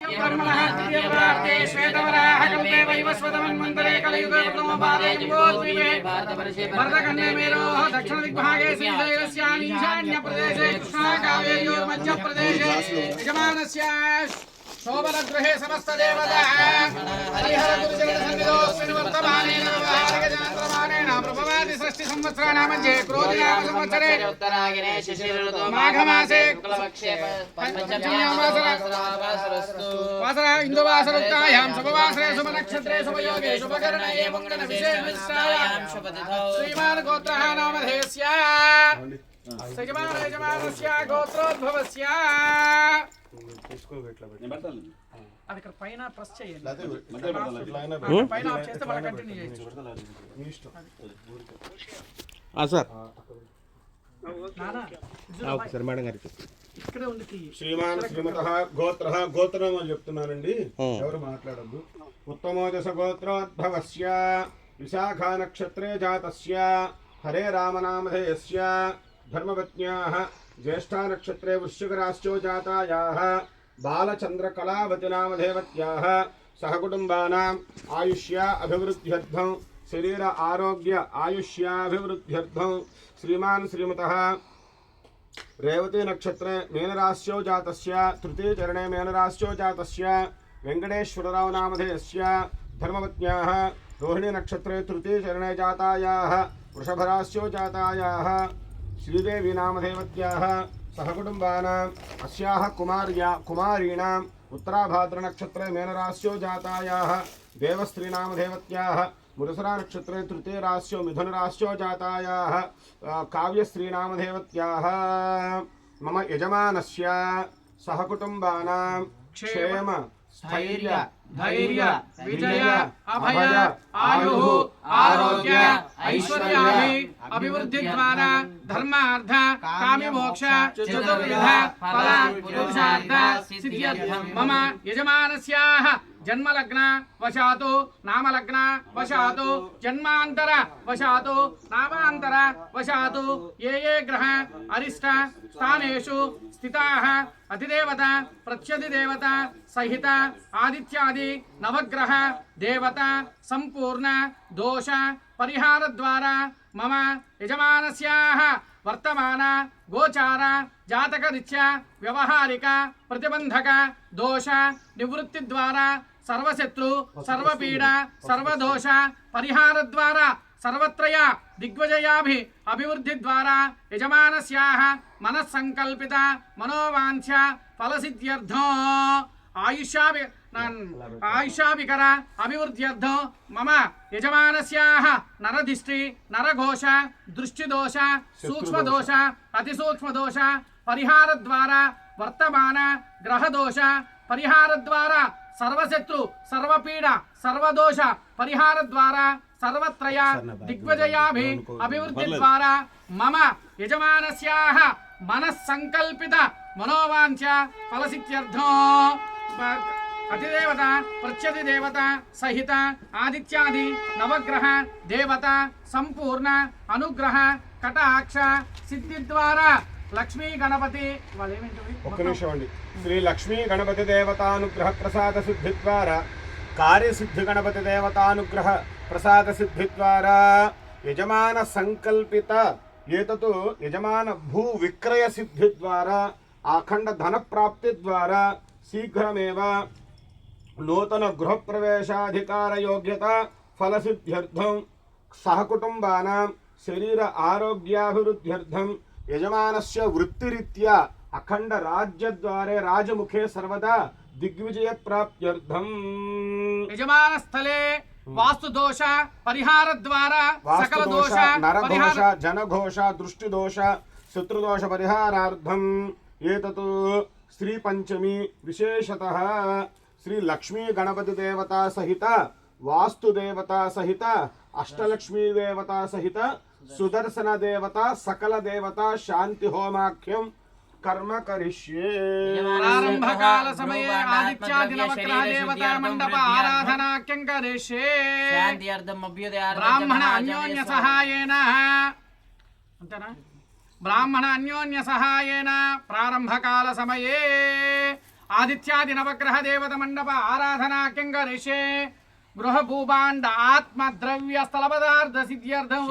श्वेतवराहकल्पेवस्वतमन्वन्तरे कलयुगप्रथमपादेजुगोद्वीपे भरतखण्डे मेरोः दक्षिणदिग्भागे श्रीशैलस्यामीशान्यप्रदेशे कृष्णाकावेर्योर्मध्यप्रदेशे यजमानस्य शोभनगृहे समस्तदेवताः हरिहरगुरुजनसन्निधोऽस्मिन् वर्तमानेन వృష్టి సంవత్సర నామంచే క్రోధి నామ సంవత్సరే ఉత్తరాగినే శిశిరుతో మాఘమాసే శుక్లపక్షే వాసర ఇందువాసరుక్తాయాం శుభవాసరే శుభనక్షత్రే శుభయోగే శుభకరణే మంగళ విశేషమిస్తాయాం శుభతిథౌ శ్రీమాన్ గోత్రః నామధేయస్య సజమాన యజమానస్య గోత్రోద్భవస్య అది ఇక్కడ పైన ప్రెస్ చేయండి. అక్కడ పైన ఆఫ్ చేస్తే మళ్ళీ కంటిన్యూ చేయొచ్చు. సార్. మేడం గారికి. శ్రీమాన్ శ్రీమత గోత్ర గోత్రం అని చెప్తున్నానండి ఎవరు మాట్లాడద్దు. ఉత్తమోదశ గోత్రోద్భవస్య విశాఖ నక్షత్రే జాతస్య హరే రామనామధేయస్య ధర్మపత్న్యాః జ్యేష్ఠా నక్షత్రే వృశ్చికరాశ్చో జాతాయాः बालचन्द्रकलावतिनामधेवत्याः सहकुटुम्बानाम् आयुष्या अभिवृद्ध्यर्थं, शरीर आरोग्य आयुष्याभिवृद्ध्यर्थं श्रीमान् श्रीमतः रेवती नक्षत्रे मेनराश्यो जातस्य तृतीय चरणे मेनराश्यो जातस्य वेङ्कटेश्वरराव धर्मपत्न्याः, रोहिणी नक्षत्रे तृतीय चरणे जातायाः वृषभराश्यो जातायाः श्रीदेवी सहकुटुम्बानाम् अस्याः कुमार्या कुमारीणाम् उत्तराभाद्रनक्षत्रे मेनराश्यो जातायाः देवस्त्रीनामधेवत्याः मुरसरा नक्षत्रे तृतीय राश्यो मिथुन राश्यो जातायाः अ, काव्यस्त्रीनामधेवत्याः मम यजमानस्य सहकुटुम्बानां क्षेम स्थैर्य ధైర్య విజయ అభయ ఆయు ఆరోగ్య ఐశ్వర్యాభి అభివృద్ధి ద్వారా ధర్మార్థ కామ్యమోక్ష చతుర్విధ ఫల పురుషార్థ సిద్ధ్యర్థం మమ యజమానస్యాః జన్మలగ్న వశాతు నామలగ్న వశాతు జన్మాంతర వశాతు నామాంతర వశాతు ఏ ఏ గ్రహ అరిష్ట స్థానేషు స్థితాః అధిదేవత ప్రత్యధిదేవత సహిత ఆదిత్యాది నవగ్రహ దేవత సంపూర్ణ దోష పరిహార ద్వారా మమ యజమానస్యాః వర్తమాన గోచార జాతకరీత్యా వ్యవహారిక ప్రతిబంధక దోష నివృత్తి ద్వారా సర్వశత్రు సర్వపీడ సర్వదోష పరిహార ద్వారా సర్వత్రయ దిగ్విజయాభి అభివృద్ధి ద్వారా యజమానస్యాః మనస్సంకల్పిత మనోవాంఛ ఫలసిద్ధ్యర్థం ఆయుష్యాభి ఆయుష్యాభికర అభివృద్ధ్యర్థం మమ యజమానస్యాహ నరదిష్టి నరఘోష దృష్టిదోష సూక్ష్మదోష అతిసూక్ష్మదోష పరిహార ద్వారా వర్తమాన గ్రహదోష పరిహార ద్వారా సర్వశత్రు సర్వపీడ సర్వదోష పరిహార ద్వారా సర్వత్రయ దిగ్విజయాభి అభివృద్ధి ద్వారా మమ యజమానస్యాహ మనస్సంకల్పిత మనోవాంఛ ఫలసిత్యర్థం అతిదేవత ప్రత్యధి దేవత సహిత ఆదిత్యాది నవగ్రహ దేవత సంపూర్ణ అనుగ్రహ కటాక్ష సిద్ధి ద్వారా లక్ష్మీ గణపతి? ఒక్క నిమిషం అండి శ్రీ లక్ష్మీ గణపతి దేవతానుగ్రహ ప్రసాద సిద్ధి ద్వారా కార్యసిద్ధి గణపతి దేవతానుగ్రహ ప్రసాద సిద్ధి ద్వారా యజమాన సంకల్పిత ఏతతు యజమాన భూ విక్రయ సిద్ధి ద్వారా అఖండ ధన ప్రాప్తి ద్వారా శీఘ్రమేవ నూతన గృహప్రవేశాధికార యోగ్యత ఫలసిద్ధ్యర్థం సహకుటుంబానాం శరీర ఆరోగ్యాభివృద్ధ్యర్థం యజమానస్య వృత్తిరీత్యా అఖండ రాజ్యద్వారే రాజముఖే సర్వదా దిగ్విజయ ప్రాప్త్యర్థం యజమాన స్థలే వాస్తు దోష పరిహార ద్వారా సకల దోష నరఘోష జనఘోష దృష్టిదోష శత్రుదోష పరిహారార్థం ఏతత్ శ్రీ పంచమి విశేషత శ్రీ లక్ష్మీ గణపతి దేవత సహిత వాస్తు దేవత సహిత అష్టలక్ష్మీ దేవత సహిత సుదర్శన దేవత సకల దేవత శాంతి హోమాఖ్యం కర్మ కరిష్యే ప్రారంభకాల సమయే ఆదిత్యాది నవగ్రహ దేవతా మండప ఆరాధనాఖ్యం కరిష్యే శాంతి అర్థం అభ్యుదయ బ్రాహ్మణ అన్యోన్య సహాయేన అంతేనా బ్రాహ్మణ అన్యోన్య సహాయేన ప్రారంభకాల సమయే ఆదిత్యాది నవగ్రహ దేవత మండప ఆరాధనా కింగరిషే. గృహ భూభాండ ఆత్మ ద్రవ్య స్థల పదార్థ సిద్ధ్యర్థం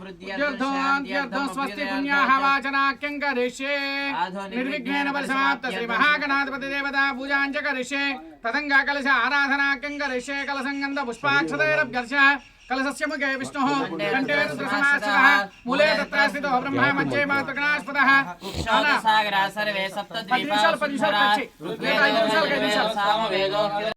వృద్ధ్యర్థం స్వస్తి పుణ్యాహ చ. వాచనాఖ్యం కరిష్యే ఆధో నిర్విఘ్నేన పరిసమాప్త శ్రీ. మహాగణాధిపతి దేవతా పూజాంచ కరిష్యే తదంగా కలశ ఆరాధనాఖ్యం కరిష్యే కలసంగంధ పుష్పాక్షతైరభ్యర్చ. కలశస్య ముఖే విష్ణుః కంఠే రుద్రసమాశ్రితः మూలే తత్ర స్థితో బ్రహ్మ మధ్యే మాతృగణాస్పదः కుక్షౌర సాగరా సర్వే పది